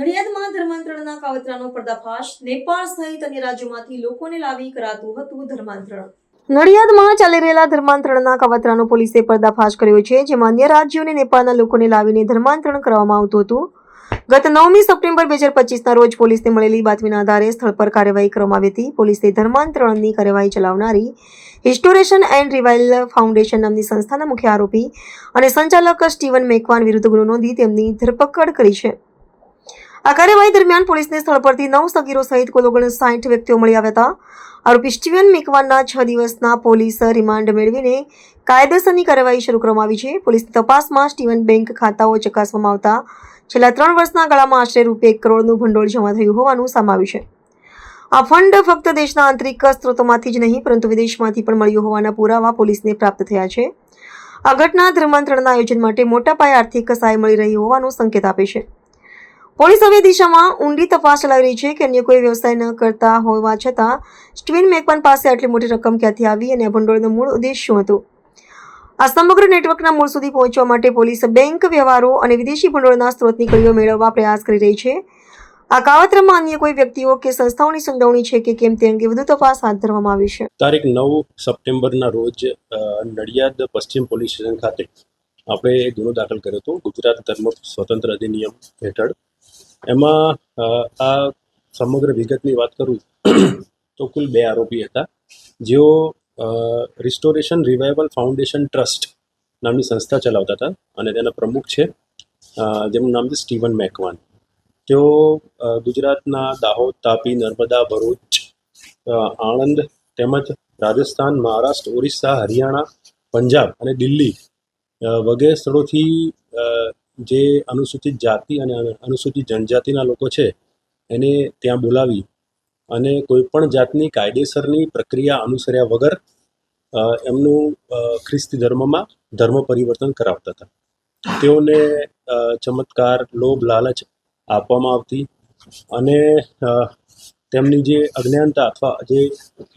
નડિયાદમાં ધર્માંતરણના કાવતરાનો પર્દાફાશ, નેપાળ સહિત અન્ય રાજ્યોમાંથી લોકોને લાવી કરાતું હતું ધર્માંતરણ. નડિયાદમાં ચાલી રહેલા ધર્માંતરણના કાવતરાનો પોલીસે પર્દાફાશ કર્યો છે, જેમાં અન્ય રાજ્યો અને નેપાળના લોકોને લાવીને ધર્માંતરણ કરવામાં આવતું હતું. ગત નવમી સપ્ટેમ્બર બે હજાર પચીસના રોજ પોલીસને મળેલી બાતમીના આધારે સ્થળ પર કાર્યવાહી કરવામાં આવી હતી. પોલીસે ધર્માંતરણની કાર્યવાહી ચલાવનારી હિસ્ટોરેશન એન્ડ રિવાઇલ ફાઉન્ડેશન નામની સંસ્થાના મુખ્ય આરોપી અને સંચાલક સ્ટીવન મેકવાન વિરુદ્ધ ગુનો નોંધી તેમની ધરપકડ કરી છે. આ કાર્યવાહી દરમિયાન પોલીસને સ્થળ પરથી નવ સગીરો સહિત કુલ ઓગણસાઠ વ્યક્તિઓ મળી આવ્યા હતા. આરોપી સ્ટીવન મેકવાનના છ દિવસના પોલીસ રિમાન્ડ મેળવીને કાયદેસરની કાર્યવાહી શરૂ કરવામાં આવી છે. પોલીસની તપાસમાં સ્ટીવન બેંક ખાતાઓ ચકાસવામાં આવતા છેલ્લા ત્રણ વર્ષના ગાળામાં આશરે રૂપિયા એક કરોડનું ભંડોળ જમા થયું હોવાનું સામે છે. આ ફંડ ફક્ત દેશના આંતરિક સ્ત્રોતોમાંથી જ નહીં, પરંતુ વિદેશમાંથી પણ મળ્યું હોવાના પુરાવા પોલીસને પ્રાપ્ત થયા છે. આ ઘટના ધર્માંતરણના આયોજન માટે મોટા પાયે આર્થિક સહાય મળી રહી હોવાનો સંકેત આપે છે. પોલીસ હવે દિશામાં ઊંડી તપાસ ચલાવી રહી છે કે અન્ય કોઈ વ્યવસાય ન કરતા હોવા છતાં, સ્ટીવન મેકવાન પાસે આટલી મોટી રકમ ક્યાંથી આવી અને આ ભંડોળનો મૂળ ઉદ્દેશ શું હતો? આ સમગ્ર નેટવર્કના મૂળ સુધી પહોંચવા માટે પોલીસ બેંક, વ્યવહારો અને વિદેશી ભંડોળના સ્ત્રોતની કડીઓ મેળવવા પ્રયાસ કરી રહી છે. આ કાવતરામાં અન્ય કોઈ વ્યક્તિઓ કે સંસ્થાઓની સંડોવણી છે કે કેમ તે અંગે વધુ તપાસ હાથ ધરવામાં આવી છે. તારીખ નવ સપ્ટેમ્બરના રોજ નડિયાદ પશ્ચિમ પોલીસ સ્ટેશન ખાતે આપણે એક ગુનો દાખલ કર્યો હતો, ગુજરાત ધર્મ સ્વતંત્ર અધિનિયમ હેઠળ. એમાં આ સમગ્ર વિગતની વાત કરું તો કુલ બે આરોપી હતા. જેઓ રિસ્ટોરેશન રિવાઇવલ ફાઉન્ડેશન ટ્રસ્ટ નામની સંસ્થા ચલાવતા હતા અને તેના પ્રમુખ છે જેમનું નામ છે સ્ટીવન મેકવાન તેઓ ગુજરાતના દાહોદ, તાપી, નર્મદા, ભરૂચ આણંદ તેમજ રાજસ્થાન, મહારાષ્ટ્ર, ઓરિસ્સા, હરિયાણા, પંજાબ અને દિલ્હી વગેરે સ્થળોથી જે અનુસૂચિત જાતિ અને અનુસૂચિત જનજાતિના લોકો છે, એને ત્યાં બોલાવી અને કોઈપણ જાતની કાયદેસરની પ્રક્રિયા અનુસર્યા વગર એમનું ખ્રિસ્તી ધર્મમાં ધર્મ પરિવર્તન કરાવતા હતા. તેઓને ચમત્કાર, લોભ, લાલચ આપવામાં આવતી અને તેમની જે અજ્ઞાનતા અથવા જે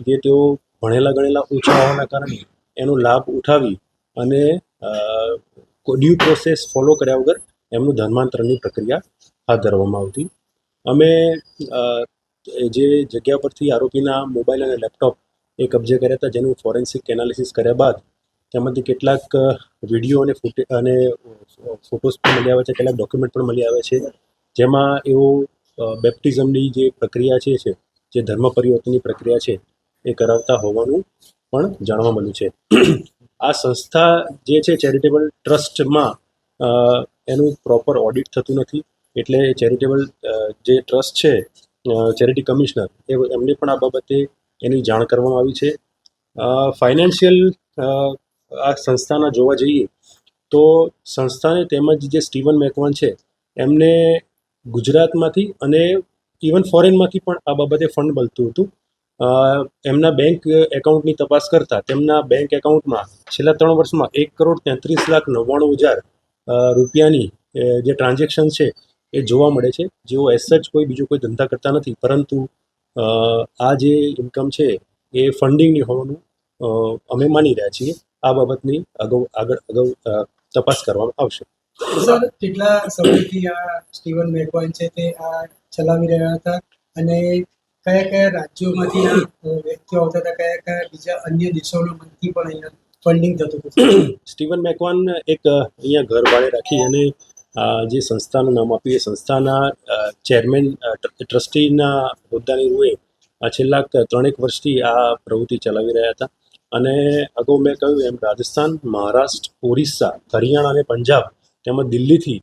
જે તેઓ ભણેલા ગણેલા ઓછા હોવાના કારણે એનો લાભ ઉઠાવી અને ડ્યુ પ્રોસેસ ફોલો કર્યા વગર એમનું ધર્માંતરણની પ્રક્રિયા હાથ ધરવામાં આવતી. અમે જે જગ્યા પરથી આરોપીના મોબાઈલ અને લેપટોપ એ કબજે કર્યા હતા, જેનું ફોરેન્સિક એનાલિસિસ કર્યા બાદ તેમાંથી કેટલાક વીડિયો અને ફૂટે, અને ફોટોસ પણ મળી આવે છે, કેટલાક ડોક્યુમેન્ટ પણ મળી આવે છે, જેમાં એઓ બેપ્ટિઝમની જે પ્રક્રિયા છે જે ધર્મ પરિવર્તનની પ્રક્રિયા છે, એ કરાવતા હોવાનું પણ જાણવા મળ્યું છે. આ સંસ્થા જે છે, ચેરિટેબલ ટ્રસ્ટમાં એનું પ્રોપર ઓડિટ થતું નથી, એટલે ચેરિટેબલ જે ટ્રસ્ટ છે ચેરિટી કમિશનર. એ એમને પણ આ બાબતે એની જાણ કરવામાં આવી છે. ફાઇનાન્શિયલ આ સંસ્થાના જોવા જઈએ તો સંસ્થાને તેમજ જે સ્ટીવન મેકવાન છે, એમને ગુજરાતમાંથી અને ઇવન ફોરેનમાંથી પણ આ બાબતે ફંડ મળતું હતું. એમના બેંક એકાઉન્ટની તપાસ કરતા તેમના બેંક એકાઉન્ટમાં છેલ્લા ત્રણ વર્ષમાં એક કરોડ તેત્રીસ લાખ નવ્વાણું હજાર રૂપિયાની જે ટ્રાન્ઝેક્શન છે એ જોવા મળે છે. જેઓ એસ સચ કોઈ બીજો કોઈ ધંધા કરતા નથી પરંતુ આ જે ઇન્કમ છે એ ફંડિંગની હોવાનું અમે માની રહ્યા છીએ. આ બાબતની અગાઉ આગળ અગાઉ તપાસ કરવામાં આવશે. સર કેટલા સમયથી આ સ્ટીવન મેકવાન છે તે આ ચલાવી રહ્યા હતા? અને કયા કયા રાજ્યોમાંથી આ વ્યક્તિઓ આવતા હતા? કયા કયા બીજા અન્ય દેશોમાંથી પણ અહીંયા ફંડિંગ થતું હતું? સ્ટીવન મેકવાન એક અહીંયા ઘર ભાડે રાખી અને જે સંસ્થાનું નામ આપ્યું એ સંસ્થાના ચેરમેન ટ્રસ્ટીના હોદ્દાની રૂએ છેલ્લા ત્રણેક વર્ષથી આ પ્રવૃત્તિ ચલાવી રહ્યા હતા. અને અગાઉ મેં કહ્યું એમ રાજસ્થાન મહારાષ્ટ્ર ઓરિસ્સા હરિયાણા અને પંજાબ તેમજ દિલ્હીથી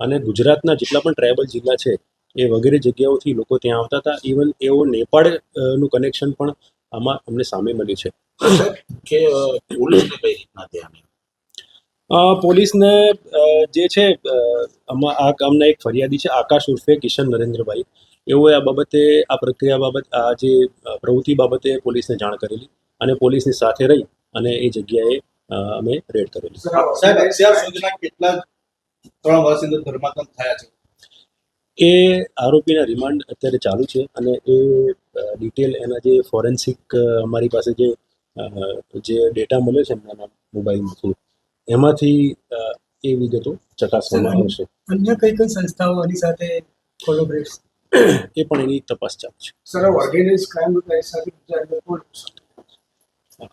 અને ગુજરાતના જેટલા પણ ટ્રાયબલ જિલ્લા છે એ વગેરે જગ્યાઓથી લોકો ત્યાં આવતા હતા. ઇવન એવો નેપાળનું કનેક્શન પણ આમાં અમને સામે મળ્યું છે. કે પોલીસને કઈ રીતના અ, પોલીસને જે છે આ કામના એક ફરિયાદી છે આકાશ ઉર્ફે કિશન નરેન્દ્રભાઈ. એઓએ આ બાબતે આ પ્રક્રિયા બાબત આ જે પ્રવૃત્તિ બાબતે પોલીસને જાણ કરેલી અને પોલીસની સાથે રહી અને એ જગ્યાએ અમે રેડ કરેલી. કેટલા ત્રણ વર્ષની અંદર ધર્માંતરણ થયા છે? એ આરોપીના રિમાન્ડ અત્યારે ચાલુ છે અને એ ડિટેલ એના જે ફોરેન્સિક અમારી પાસે જે જે ડેટા મળ્યો છે એમના મોબાઈલમાંથી એમાંથી એ વિગતો ચકાસવામાં આવશે અન્ય કઈ કઈ સંસ્થાઓ આની સાથે કોલોબરેટ એ પણ એની તપાસ ચાલુ છે. સર ઓર્ગેનાઇઝ ક્રાઇમ સાથે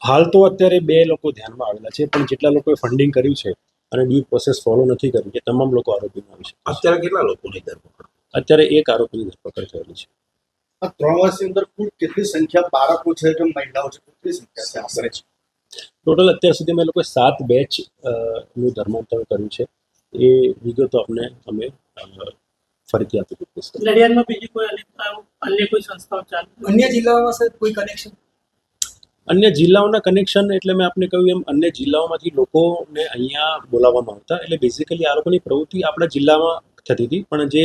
હાલ તો અત્યારે બે લોકો ધ્યાનમાં આવેલા છે પણ જેટલા લોકોએ ફંડિંગ કર્યું છે અને ડ્યુ પ્રોસેસ ફોલો નથી કરી કે તમામ લોકો આરોપીમાં આવી છે. અત્યારે કેટલા લોકોની ધરપકડ? અત્યારે એક આરોપીની ધરપકડ થયેલી છે. આ ત્રણ વર્ષની અંદર કુલ કેટલી સંખ્યા બાળકો છે કે મહિલાઓ છે? કેટલી સંખ્યા છે આશરે? ટોટલ અત્યાર સુધી અમે લોકોએ સાત બેચનું ધર્માંતર કર્યું છે. એ વિગતો આપને અમે ફરીથી આપી દીધી નડિયાદમાં બીજી કોઈ અન્ય અન્ય કોઈ સંસ્થાઓ ચાલુ અન્ય જિલ્લાઓમાં સર કોઈ કનેક્શન અન્ય જિલ્લાઓના કનેક્શન એટલે મેં આપને કહ્યું એમ અન્ય જિલ્લાઓમાંથી લોકોને અહીંયા બોલાવવામાં આવતા. એટલે બેઝિકલી આ લોકોની પ્રવૃત્તિ આપણા જિલ્લામાં થતી હતી. પણ જે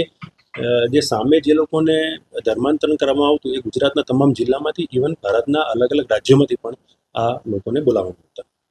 જે સામે જે લોકોને ધર્માંતરણ કરવામાં આવતું એ ગુજરાતના તમામ જિલ્લામાંથી ઇવન ભારતના અલગ અલગ રાજ્યોમાંથી પણ આ લોકોને બોલાવવામાં આવતા